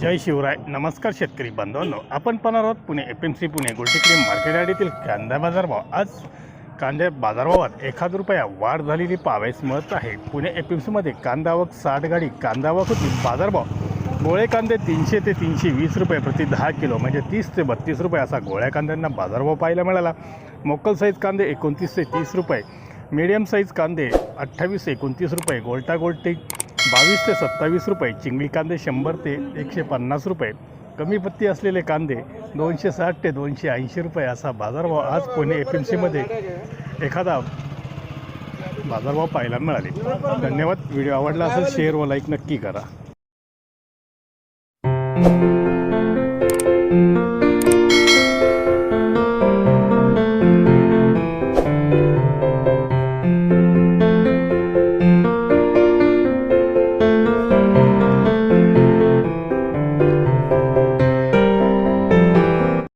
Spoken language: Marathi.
जय शिवराय. नमस्कार शेतकरी बांधवांनो आपण पाहणार आहोत Pune F M C Pune गोल्टीक्रीम market यार्डीतील कांदा बाजारभाव. आज कांद्या बाजारभावात एखाद रुपया वाढ झालेली पाहावयास मिळत आहे. पुणे एफ एम सीमध्ये कांदा आवक साठ गाडी कांदा आवक होती. बाजारभाव. गोळे कांदे तीनशे ते तीनशे वीस रुपये प्रति दहा किलो म्हणजे तीस ते बत्तीस रुपये असा गोळ्या कांद्यांना बाजारभाव पाहायला मिळाला. मोकल साईज कांदे एकोणतीस ते तीस रुपये. मीडियम साईज कांदे अठ्ठावीस एकोणतीस रुपये. गोल्टा गोल्टी बावीस ते सत्तावीस रुपये चिंगळी कांदे शंभर ते एकशे पन्नास रुपये कमी पत्ती असलेले कांदे दोनशे साठ ते दोनशे ऐंशी रुपये असा बाजारभाव आज पुणे एफ एम सीमध्ये एखादा बाजारभाव पाहायला मिळाले. धन्यवाद. व्हिडिओ आवडला असेल शेअर व लाईक नक्की करा.